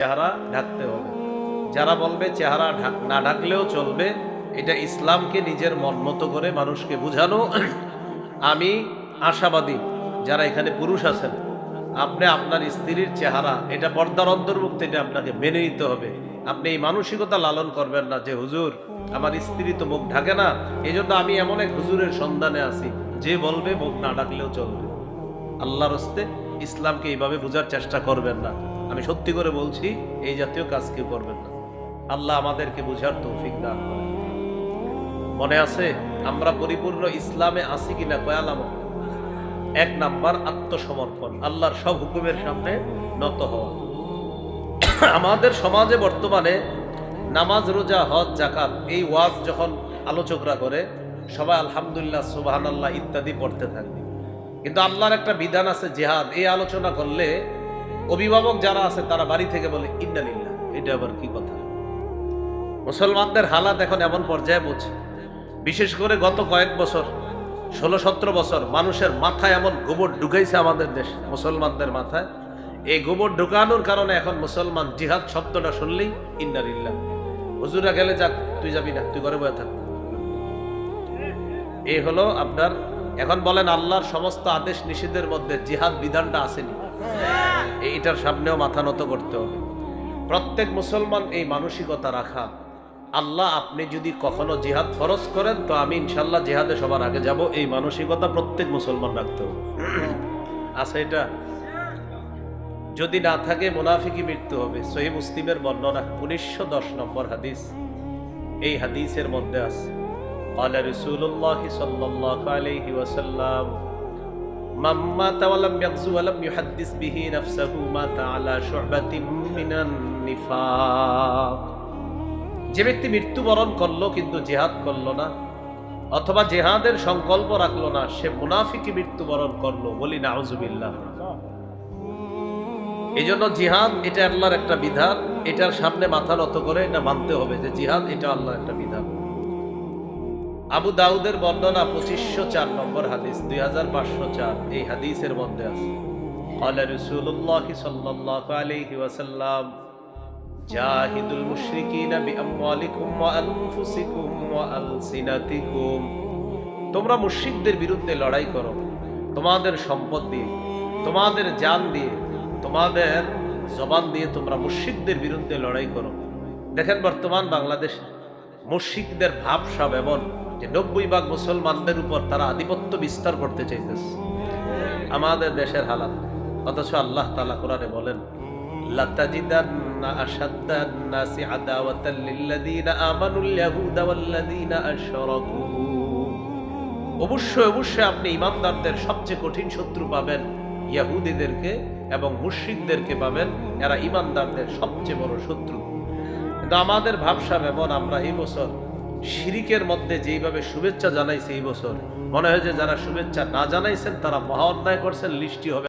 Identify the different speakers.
Speaker 1: চেহারা ঢাকতে হবে। যারা বলবে চেহারা না ঢাকলেও চলবে, এটা ইসলামকে নিজের মন মতো করে মানুষকে বোঝানো। আমি আশাবাদী যারা এখানে পুরুষ আছেন, আপনি আপনার স্ত্রীর চেহারা, এটা পর্দার অন্তর্ভুক্ত, এটা আপনাকে মেনে নিতে হবে। আপনি এই মানসিকতা লালন করবেন না যে, হুজুর, আমার স্ত্রী তো মুখ ঢাকে না। এই আমি এমন এক হুজুরের সন্ধানে আছি, যে বলবে মুখ না ডাকলেও চলবে। আল্লাহর হস্তে ইসলামকে এইভাবে বোঝার চেষ্টা করবেন না। আমি সত্যি করে বলছি, এই জাতীয় কাজ কেউ করবেন না। আল্লাহ আমাদেরকে বুঝার তৌফিক দান করেন। মনে আছে, আমরা পরিপূর্ণ ইসলামে আছি কিনা কয়ালাম এক নাম্বার, আত্মসমর্পণ। আল্লাহর সব হুকুমের সামনে নত হওয়া। আমাদের সমাজে বর্তমানে নামাজ, রোজা, হজ জাকাত এই ওয়াজ যখন আলোচকরা করে, সবাই আলহামদুলিল্লাহ সুবাহান আল্লাহ ইত্যাদি পড়তে থাকবে কিন্তু আল্লাহর একটা বিধান আছে, জেহাদ। এই আলোচনা করলে অভিভাবক যারা আছে, তারা বাড়ি থেকে বলে ইন্দালিল্লাহ এটা আবার কি কথা? মুসলমানদের হালাত এখন এমন পর্যায়ে পৌঁছে বিশেষ করে গত কয়েক বছর, ষোলো সতেরো বছর, মানুষের মাথায় এমন গোবর ঢুকাইছে আমাদের দেশ, মুসলমানদের মাথায়। এই গোবর ঢুকানোর কারণে এখন মুসলমান জিহাদ শব্দটা শুনলেই ইন্নারিল্লাহ হুজুরা গেলে যাক, তুই যাবি না, তুই ঘরে বয়ে থাক। এই হলো আপনার, এখন বলেন আল্লাহর সমস্ত আদেশ নিষেধের মধ্যে জিহাদ বিধানটা আসেনি। এইটার সামনেও মাথা নত করতে হবে প্রত্যেক মুসলমান এই মানসিকতা রাখা আল্লাহ আপনি যদি কখনো জিহাদ ফরজ করেন তো আমি ইনশাল্লাহ জিহাদে সবার আগে যাব এই মানসিকতা প্রত্যেক মুসলমান রাখতে হবে আচ্ছা এটা যদি না থাকে মুনাফিকি মৃত্যু হবে সহি মুসলিমের বর্ণনা উনিশশো দশ নম্বর হাদিস এই হাদিসের মধ্যে আছে قال رسول الله صلى الله عليه وسلم যে ব্যক্তি মৃত্যুবরণ করল কিন্তু জেহাদ করল না, অথবা জেহাদের সংকল্প রাখল না, সে মুনাফিকে মৃত্যুবরণ করল, বলি না আউজুবিল্লাহ এই জন্য জিহাদ এটা আল্লাহর একটা বিধান, এটার সামনে মাথা নত করে এটা মানতে হবে যে জিহাদ এটা আল্লাহর একটা বিধান। আবু দাউদের বর্ণনা পঁচিশশো চার নম্বর হাদিস দুই হাজার পাঁচশো চার এই হাদিসের মধ্যে আছে قال رسول الله صلى الله عليه وسلم جاهدوا المشركين بأموالكم وأنفسكم وألسنتكم তোমরা মুশরিকদের বিরুদ্ধে লড়াই করো তোমাদের সম্পদ দিয়ে তোমাদের জান দিয়ে তোমাদের জবান দিয়ে তোমরা মুশরিকদের বিরুদ্ধে লড়াই করো দেখেন বর্তমান বাংলাদেশ মুশরিকদের ভাব সব এমন যে নব্বই ভাগ মুসলমানদের উপর তারা আধিপত্য বিস্তার করতে চাইতেছে। আমাদের দেশের হালাত। অথচ আল্লাহ তালা কোরআনে বলেন অবশ্যই অবশ্যই আপনি ইমানদারদের সবচেয়ে কঠিন শত্রু পাবেন ইয়াহুদিদেরকে এবং মুশ্রিকদেরকে পাবেন। এরা ইমানদারদের সবচেয়ে বড় শত্রু। কিন্তু আমাদের ভাবসা এমন, আমরা এই বছর শিরিকের মধ্যে যেইভাবে শুভেচ্ছা জানাইছে এই বছর, মনে হয় যে যারা শুভেচ্ছা না জানাইছেন, তারা মহা অন্যায় করছেন লিস্টি হবে।